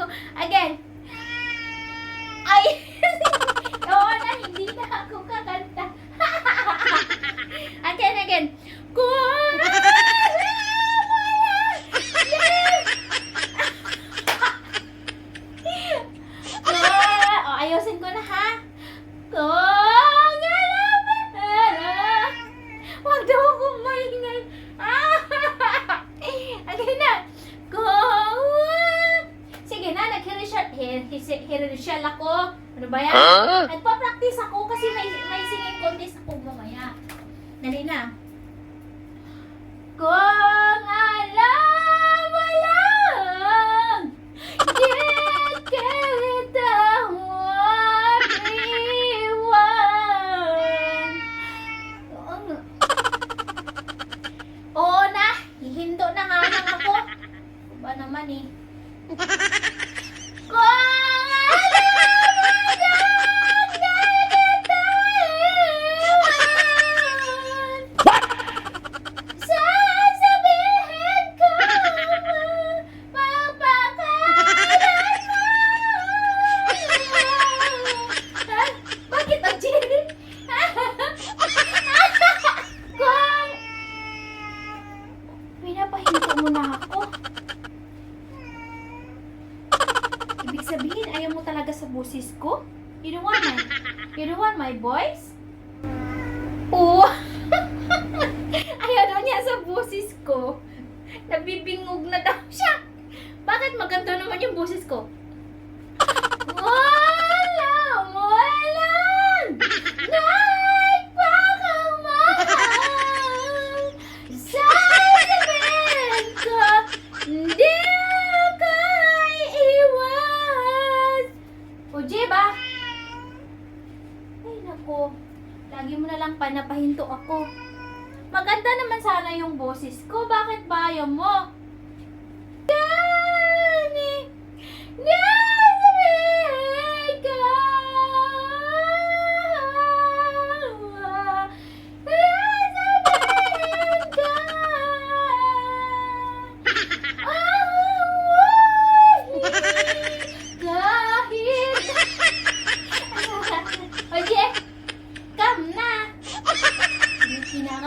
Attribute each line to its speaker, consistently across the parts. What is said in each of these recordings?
Speaker 1: ko. Again. Ay! Oo na, hindi na ako kakanta. again, again. Kung Ah, ayusin ko na ha. Kung hirishal ako. Ano ba yan?
Speaker 2: Huh?
Speaker 1: Nagpa-practice ako kasi may, may singing contest ako mamaya. Dali na. Kung alam mo lang, kita huwag iwan. Oo na, hihinto na nga lang ako. Ba naman eh? Ibig sabihin, ayaw mo talaga sa busis ko? You don't want my, you don't want my voice? Oo. Ayaw daw niya sa boses ko. Nabibingog na daw siya. Bakit maganda naman yung boses ko? Lagi mo na lang panapahinto ako. Maganda naman sana yung boses ko. Bakit ba ayaw mo?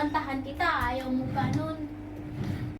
Speaker 1: kinantahan kita, ayaw mo ganun.